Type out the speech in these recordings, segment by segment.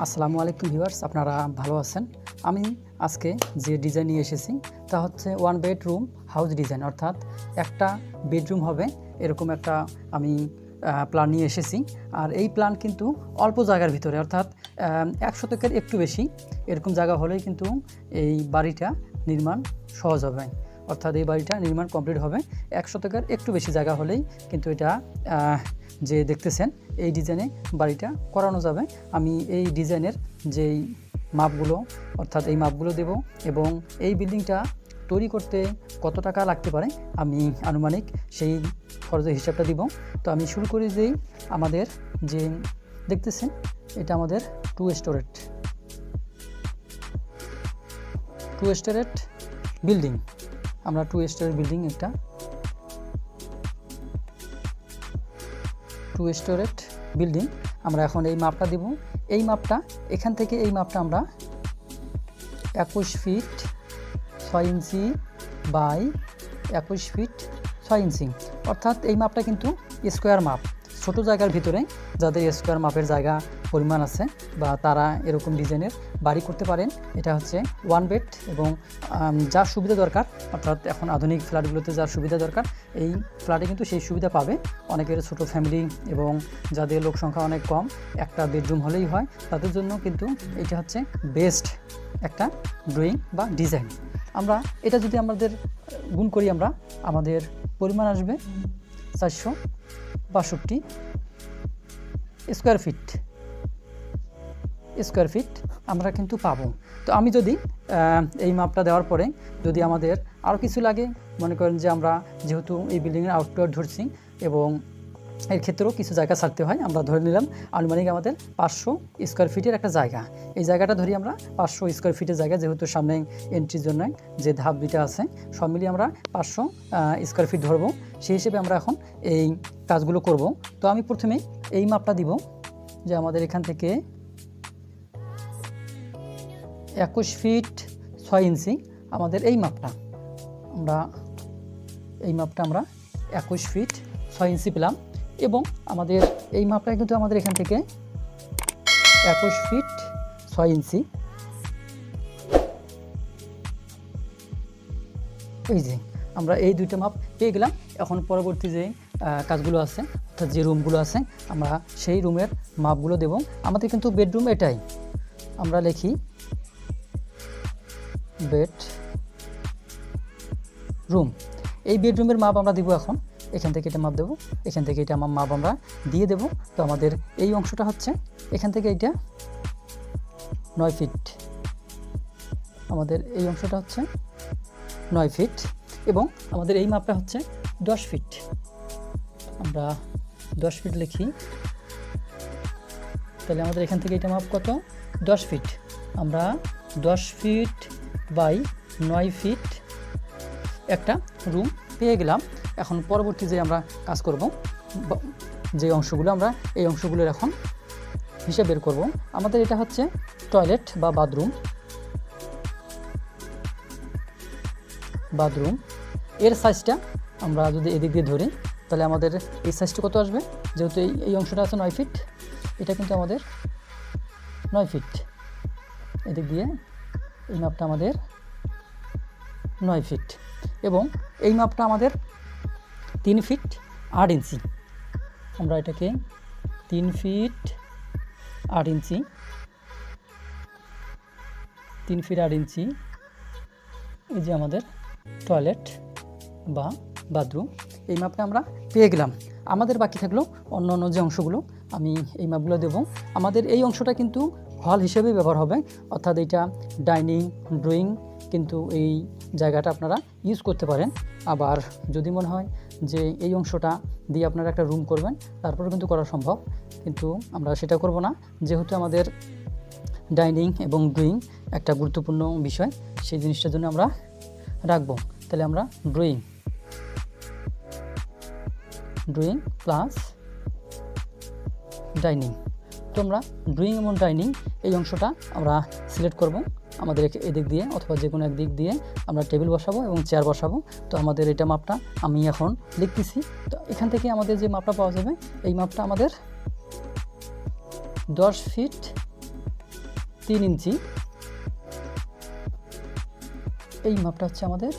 আসসালামু আলাইকুম ভিউয়ার্স, আপনারা ভালো আছেন? আমি আজকে যে ডিজাইন নিয়ে এসেছি, তা হচ্ছে ওয়ান বেডরুম হাউস ডিজাইন অর্থাৎ একটা বেডরুম হবে, এরকম একটা আমি প্ল্যান নিয়ে এসেছি। আর এই প্ল্যান কিন্তু অল্প জায়গার ভিতরে, অর্থাৎ এক শতকের একটু বেশি, এরকম জায়গা হলেই কিন্তু এই বাড়িটা নির্মাণ সহজ হবে। অর্থাৎ এই বাড়িটা নির্মাণ কমপ্লিট হবে। এক শতকের একটু বেশি জায়গা হলেই কিন্তু এটা যে দেখতেছেন, এই ডিজাইনে বাড়িটা করানো যাবে। আমি এই ডিজাইনের যেই মাপগুলো, অর্থাৎ এই মাপগুলো দেব এবং এই বিল্ডিংটা তৈরি করতে কত টাকা লাগতে পারে আমি আনুমানিক সেই খরচের হিসাবটা দিব। তো আমি শুরু করি যেই আমাদের যে, দেখতেছেন, এটা আমাদের two storeyed two storeyed building. আমরা টু স্টোরেট বিল্ডিং একটা। টু স্টোরেট বিল্ডিং আমরা এখন এই মাপটা দেব। এই মাপটা এখান থেকে এই মাপটা আমরা একুশ ফিট ছয় ইঞ্চি বাই একুশ ফিট ছয় ইঞ্চি। অর্থাৎ এই মাপটা কিন্তু স্কোয়ার মাপ ছোট জায়গার ভিতরে। যাদের স্কোয়ার মাপের জায়গা পরিমাণ আছে বা তারা এরকম ডিজাইনের বাড়ি করতে পারেন। এটা হচ্ছে ওয়ান বেড এবং যার সুবিধা দরকার, অর্থাৎ এখন আধুনিক ফ্ল্যাটগুলোতে যার সুবিধা দরকার, এই ফ্ল্যাটে কিন্তু সেই সুবিধা পাবে। অনেকের ছোট ফ্যামিলি এবং যাদের লোক সংখ্যা অনেক কম, একটা বেডরুম হলেই হয়। তাদের জন্য কিন্তু এটা হচ্ছে বেস্ট একটা ড্রয়িং বা ডিজাইন আমরা, এটা যদি আমাদের গুণ করি আমরা, আমাদের পরিমাণ আসবে চারশো বাষট্টি স্কোয়ার ফিট স্কোয়ার ফিট আমরা কিন্তু পাবো। তো আমি যদি এই মাপটা দেওয়ার পরে যদি আমাদের আরও কিছু লাগে, মনে করেন যে আমরা যেহেতু এই বিল্ডিংয়ের আউটডোর ধরছি এবং এর ক্ষেত্রেও কিছু জায়গা ছাড়তে হয়, আমরা ধরে নিলাম আনুমানিক আমাদের পাঁচশো স্কোয়ার ফিটের একটা জায়গা। এই জায়গাটা ধরি আমরা পাঁচশো স্কোয়ার ফিটের জায়গা, যেহেতু সামনে এন্ট্রির জন্য যে ধাপ দুইটা আছে, সব মিলিয়ে আমরা পাঁচশো স্কোয়ার ফিট ধরবো। সেই হিসেবে আমরা এখন এই কাজগুলো করব। তো আমি প্রথমেই এই মাপটা দিব যে আমাদের এখান থেকে একুশ ফিট ছয় ইঞ্চি আমাদের এই মাপটা। আমরা এই মাপটা আমরা একুশ ফিট ছয় ইঞ্চি পেলাম এবং আমাদের এই মাপটা কিন্তু আমাদের এখান থেকে একুশ ফিট ছয় ইঞ্চি এই যে আমরা এই দুইটা মাপ পেয়ে গেলাম। এখন পরবর্তী যে কাজগুলো আছে, অর্থাৎ যে রুমগুলো আছে, আমরা সেই রুমের মাপগুলো দেব। আমাদের কিন্তু বেডরুম এটাই। আমরা লিখি বেড রুম। এই বেডরুমের মাপ আমরা দিব এখন। এখান থেকে এটা মাপ দেবো। এখান থেকে এটা আমার মাপ আমরা দিয়ে দেব। তো আমাদের এই অংশটা হচ্ছে এখান থেকে এটা নয় ফিট। আমাদের এই অংশটা হচ্ছে নয় ফিট এবং আমাদের এই মাপটা হচ্ছে দশ ফিট। আমরা দশ ফিট লিখি। তাহলে আমাদের এখান থেকে এটা মাপ কত? দশ ফিট। আমরা দশ ফিট বাই নয় ফিট একটা রুম পেয়ে গেলাম। এখন পরবর্তী যে আমরা কাজ করব যে অংশগুলো আমরা এই অংশগুলোর এখন হিসেব বের করব, আমাদের এটা হচ্ছে টয়লেট বা বাথরুম। বাথরুম। এর সাইজটা আমরা যদি এদিক দিয়ে ধরি, তাহলে আমাদের এই সাইজটা কত আসবে? যেহেতু এই এই অংশটা আছে নয় ফিট, এটা কিন্তু আমাদের নয় ফিট। এদিক দিয়ে এই মাপটা আমাদের নয় ফিট। এবং এই মাপটা আমাদের তিন ফিট আট ইঞ্চি। আমরা এটাকে তিন ফিট আট ইঞ্চি, তিন ফিট আট ইঞ্চি এই যে আমাদের টয়লেট বা বাথরুম। এই মাপটা আমরা পেয়ে গেলাম। আমাদের বাকি থাকল অন্য অন্য যে অংশগুলো, আমি এই মাপগুলো দেবো। আমাদের এই অংশটা কিন্তু হল হিসেবে ব্যবহার হবে। অর্থাৎ এইটা ডাইনিং, ড্রয়িং কিন্তু এই জায়গাটা আপনারা ইউজ করতে পারেন। আবার যদি মনে হয় যে এই অংশটা দিয়ে আপনারা একটা রুম করবেন তারপরে কিন্তু করা সম্ভব। কিন্তু আমরা সেটা করব না। যেহেতু আমাদের ডাইনিং এবং ড্রয়িং একটা গুরুত্বপূর্ণ বিষয়, সেই জিনিসটার জন্য আমরা রাখব। তাহলে আমরা ড্রয়িং ড্রয়িং প্লাস ডাইনিং। তো আমরা ড্রয়িং এবং ডাইনিং এই অংশটা আমরা সিলেক্ট করব। আমাদের এদিক দিয়ে অথবা যে কোনো একদিক দিয়ে আমরা টেবিল বসাবো এবং চেয়ার বসাবো। তো আমাদের এটা মাপটা আমি এখন লিখতেছি। তো এখান থেকে আমাদের যে মাপটা পাওয়া যাবে, এই মাপটা আমাদের দশ ফিট তিন ইঞ্চি। এই মাপটা হচ্ছে আমাদের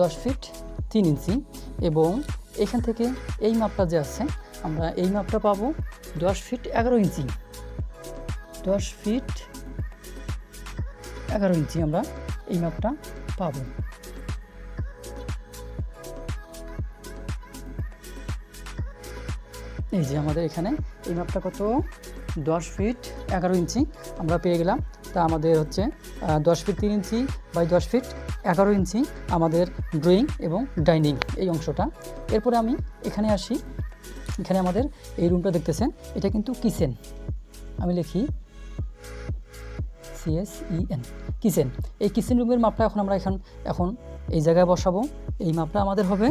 দশ ফিট তিন ইঞ্চি। এবং এখান থেকে এই মাপটা যে আছে আমরা এই মাপটা পাবো দশ ফিট এগারো ইঞ্চি। দশ ফিট এগারো ইঞ্চি আমরা এই মাপটা পাবো। এই যে আমাদের এখানে এই মাপটা কত? দশ ফিট এগারো ইঞ্চি আমরা পেয়ে গেলাম। তা আমাদের হচ্ছে দশ ফিট তিন ইঞ্চি বাই দশ ফিট এগারো ইঞ্চি আমাদের ড্রয়িং এবং ডাইনিং এই অংশটা। এরপরে আমি এখানে আসি। এখানে আমাদের এই রুমটা দেখতেছেন, এটা কিন্তু কিচেন। আমি লিখি সিএসইএন কিচেন। এই কিচেন রুমের মাপটা এখন আমরা এখন এখন এই জায়গায় বসাবো। এই মাপটা আমাদের হবে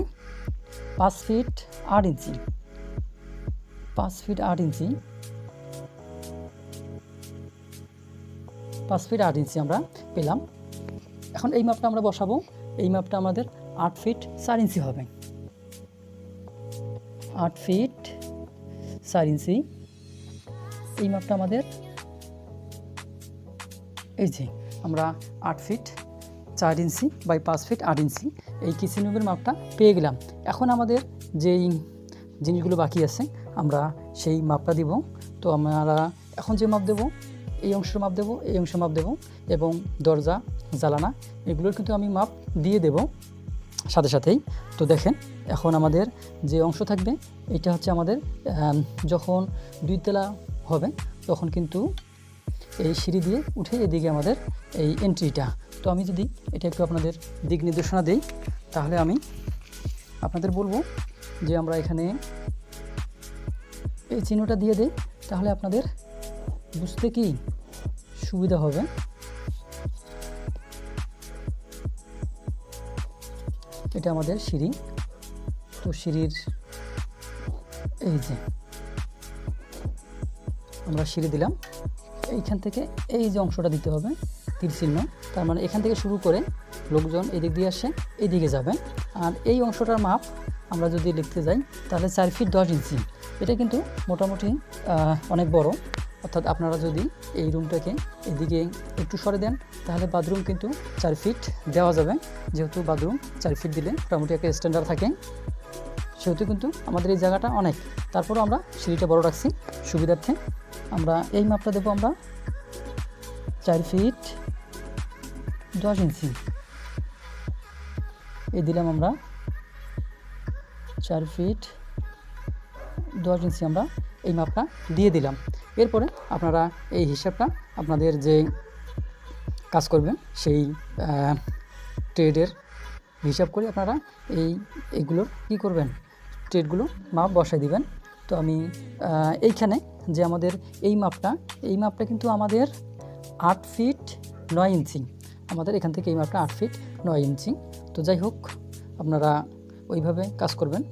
পাঁচ ফিট আট ইঞ্চি পাঁচ ফিট আট ইঞ্চি পাঁচ ফিট আট ইঞ্চি আমরা পেলাম। এখন এই মাপটা আমরা বসাবো। এই মাপটা আমাদের আট ফিট চার ইঞ্চি হবে। আট ফিট চার ইঞ্চি এই মাপটা আমাদের। এই যে, আমরা আট ফিট, চার ইঞ্চি বাই পাঁচ ফিট আট ইঞ্চি। এই কিচেন রুমের মাপটা পেয়ে গেলাম। এখন আমাদের যেই জিনিসগুলো বাকি আছে, আমরা সেই মাপটা দিব। তো আমরা এখন যে মাপ দেব, এই অংশের মাপ দেব, এই অংশের মাপ দেব এবং দরজা জ্বালানা এগুলোর কিন্তু আমি মাপ দিয়ে দেব। সাথে সাথেই। তো দেখেন, এখন আমাদের যে অংশ থাকবে, এটা হচ্ছে আমাদের যখন দুই তেলা হবে, তখন কিন্তু এই সিঁড়ি দিয়ে উঠে এদিকে আমাদের এই এন্ট্রিটা তো আমি যদি এটা একটু আপনাদের দিক নির্দেশনা দিই, তাহলে আমি আপনাদের বলব যে আমরা এখানে এই চিহ্নটা দিয়ে দিই, তাহলে আপনাদের বুঝতে কি সুবিধা হবে। এটা আমাদের সিঁড়ি। তো সিঁড়ির এই যে, আমরা সিঁড়ি দিলাম। এইখান থেকে এই যে অংশটা দিতে হবে তীর চিহ্ন। তার মানে এখান থেকে শুরু করে লোকজন এদিক দিয়ে আসে, এদিকে যাবে। আর এই অংশটার মাপ আমরা যদি লিখতে যাই, তাহলে চার ফিট দশ ইঞ্চি। এটা কিন্তু মোটামুটি অনেক বড়। অর্থাৎ আপনারা যদি এই রুমটাকে এদিকে একটু সরে দেন, তাহলে বাথরুম কিন্তু চার ফিট দেওয়া যাবে। যেহেতু বাথরুম চার ফিট দিলে মোটামুটি একটা স্ট্যান্ডার্ড থাকে। সেহেতু কিন্তু আমাদের এই জায়গাটা অনেক। তারপরও আমরা সিঁড়িটা বড় রাখছি। সুবিধার্থে আমরা এই মাপটা দেবো আমরা চার ফিট দশ ইঞ্চি এই দিলাম আমরা চার ফিট দশ ইঞ্চি আমরা এই মাপটা দিয়ে দিলাম। এরপরে আপনারা এই হিসাবটা আপনাদের যে কাজ করবেন সেই ট্রেডের হিসাব করে আপনারা এই এইগুলোর কী করবেন? ট্রেডগুলো মাপ বসাই দিবেন। তো আমি এইখানে যে আমাদের এই মাপটা এই মাপটা কিন্তু আমাদের আট ফিট নয় ইঞ্চি। আমাদের এখান থেকে এই মাপটা আট ফিট নয় ইঞ্চি। তো যাই হোক, আপনারা ওইভাবে কাজ করবেন।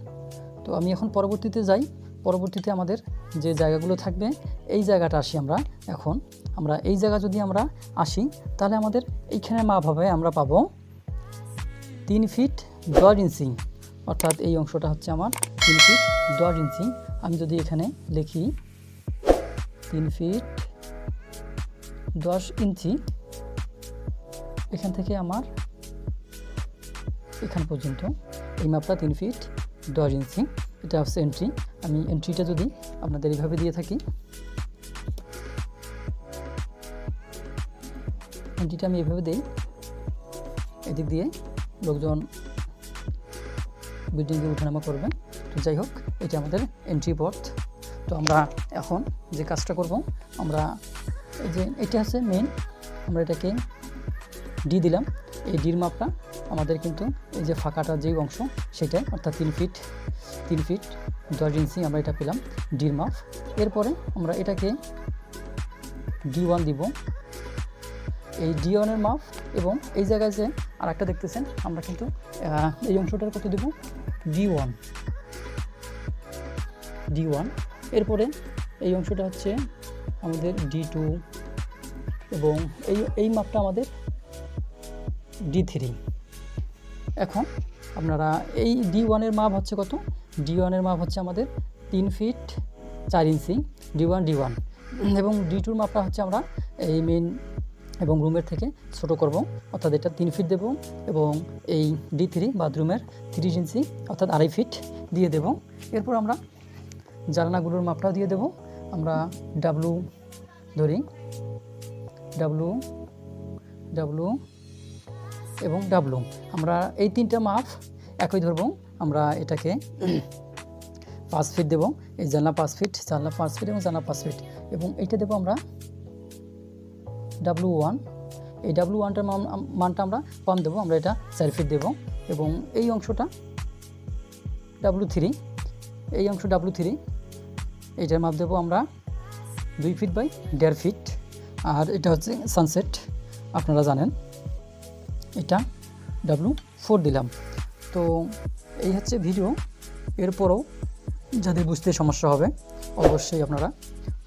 তো আমি এখন পরবর্তীতে যাই। পরবর্তীতে আমাদের যে জায়গাগুলো থাকবে, এই জায়গাটা আসি আমরা এখন। আমরা এই জায়গা যদি আমরা আসি, তাহলে আমাদের এইখানে মাপ হবে আমরা পাবো তিন ফিট দশ ইঞ্চি। অর্থাৎ এই অংশটা হচ্ছে আমার তিন ফিট দশ ইঞ্চি। আমি যদি এখানে লিখি তিন ফিট দশ ইঞ্চি, এখান থেকে আমার এখান পর্যন্ত এই মাপটা তিন ফিট দশ ইঞ্চি। এটা হচ্ছে এন্ট্রি আমি এন্ট্রিটা যদি আপনাদের এইভাবে দিয়ে থাকি। এন্ট্রিটা আমি এভাবে দিই। এদিক দিয়ে লোকজন বিল্ডিংয়ে উঠানামা করবে। তো যাই হোক, এটা আমাদের এন্ট্রি পথ। তো আমরা এখন যে কাজটা করব, আমরা এই যে এটা আছে মেন আমরা এটাকে ডি দিলাম। এই ডির মাপটা আমাদের কিন্তু এই যে ফাঁকাটা যেই অংশ, সেটা, অর্থাৎ তিন ফিট তিন ফিট দশ ইঞ্চি আমরা এটা পেলাম ডির মাপ এরপরে আমরা এটাকে ডি ওয়ান দিব। এই ডি ওয়ানের মাপ এবং এই জায়গায় যে আর একটা দেখতেছেন, আমরা কিন্তু এই অংশটার কত দেব? ডি ওয়ান ডি ওয়ান এরপরে এই অংশটা হচ্ছে আমাদের ডি টু এবং এই এই মাপটা আমাদের ডি থ্রি এখন আপনারা এই ডি ওয়ানের মাপ হচ্ছে কত? ডি ওয়ানের মাপ হচ্ছে আমাদের তিন ফিট চার inch. D one D one এবং ডি টুর মাপটা হচ্ছে আমরা এই মেন এবং রুমের থেকে ছোট করব। অর্থাৎ এটা তিন ফিট দেব এবং এই ডি থ্রি বাথরুমের তিরিশ ইঞ্চি, অর্থাৎ আড়াই ফিট দিয়ে দেব। এরপর আমরা জানলাগুলোর মাপটাও দিয়ে দেব। আমরা ডাব্লু ধরি। ডাব্লু ডাব্লু এবং ডাব্লু। আমরা এই তিনটা মাপ একই ধরবো। আমরা এটাকে পাঁচ ফিট দেবো। এই জানলা পাঁচ ফিট, জানলা পাঁচ ফিট এবং জানলা পাঁচ ফিট। এবং এইটা দেবো আমরা ডাব্লু ওয়ান। এই ডাব্লু ওয়ানটার মান, মানটা আমরা কম দেবো। আমরা এটা চার ফিট দেবো। এবং এই অংশটা ডাব্লু থ্রি। এই অংশ ডাব্লু থ্রি। এইটার মাপ দেবো আমরা দুই ফিট বাই দেড় ফিট। আর এটা হচ্ছে সানসেট। আপনারা জানেন। এটা ডাব্লু ফোর দিলাম। তো এই হচ্ছে ভিডিও এরপরও যাদের বুঝতে সমস্যা হবে, অবশ্যই আপনারা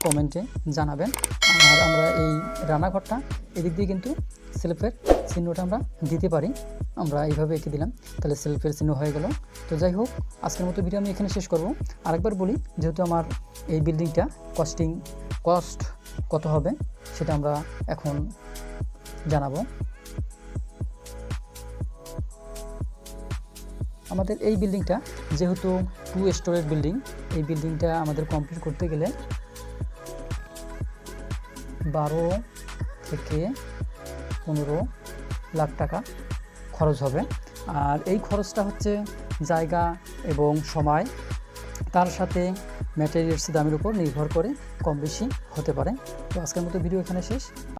কমেন্টে জানাবেন। আর আমরা এই রান্নাঘরটা এদিক দিয়ে কিন্তু সেলফের চিহ্নটা আমরা দিতে পারি। আমরা এইভাবে এঁকে দিলাম, তাহলে সেলফের চিহ্ন হয়ে গেল। তো যাই হোক, আজকের মতো ভিডিও আমি এখানে শেষ করব। আরেকবার বলি, যেহেতু আমার এই বিল্ডিংটা কস্টিং কস্ট কত হবে, সেটা আমরা এখন জানাব। আমাদের এই বিল্ডিংটা যেহেতু টু স্টোরেজ বিল্ডিং এই বিল্ডিংটা আমাদের কমপ্লিট করতে গেলে বারো থেকে পনেরো লাখ টাকা খরচ হবে। আর এই খরচটা হচ্ছে জায়গা এবং সময়। তার সাথে ম্যাটেরিয়ালস দামের উপর নির্ভর করে কম বেশি হতে পারে। তো আজকের মতো ভিডিও এখানে শেষ।